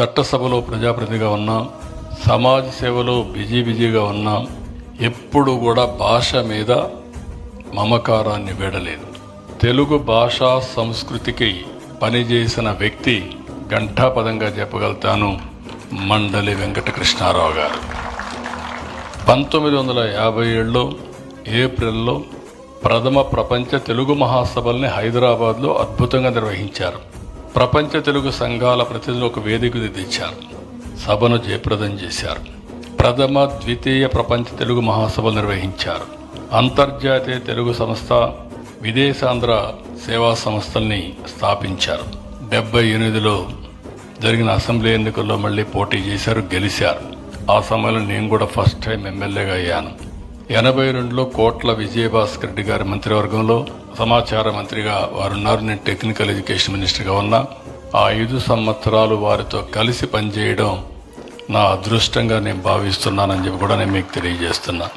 చట్టసభలో ప్రజాప్రతినిధిగా ఉన్నాం సమాజ సేవలో బిజీ బిజీగా ఉన్నాం ఎప్పుడు కూడా భాష మీద మమకారాన్ని వీడలేదు. తెలుగు భాషా సంస్కృతికి పనిచేసిన వ్యక్తి ఘంటాపదంగా చెప్పగలుగుతాను మండలి వెంకటకృష్ణారావు గారు. పంతొమ్మిది వందల యాభై ఏడులో ఏప్రిల్లో ప్రథమ ప్రపంచ తెలుగు మహాసభల్ని హైదరాబాద్లో అద్భుతంగా నిర్వహించారు. ప్రపంచ తెలుగు సంఘాల ప్రతినిధులు ఒక వేదిక తెచ్చారు. సభను జయప్రదం చేశారు. ప్రథమ ద్వితీయ ప్రపంచ తెలుగు మహాసభలు నిర్వహించారు. అంతర్జాతీయ తెలుగు సంస్థ విదేశాంధ్ర సేవా సంస్థల్ని స్థాపించారు. డెబ్బై ఎనిమిదిలో జరిగిన అసెంబ్లీ ఎన్నికల్లో మళ్ళీ పోటీ చేశారు గెలిచారు ఆ సమయంలో నేను కూడా ఫస్ట్ టైం ఎమ్మెల్యేగా అయ్యాను. ఎనభై రెండులో కోట్ల విజయభాస్కర్ రెడ్డి గారి మంత్రివర్గంలో సమాచార మంత్రిగా వారున్నారు. నేను టెక్నికల్ ఎడ్యుకేషన్ మినిస్టర్గా ఉన్నా. ఆ ఐదు సంవత్సరాలు వారితో కలిసి పనిచేయడం నా అదృష్టంగా నేను భావిస్తున్నానని చెప్పి కూడా నేను మీకు తెలియజేస్తున్నా.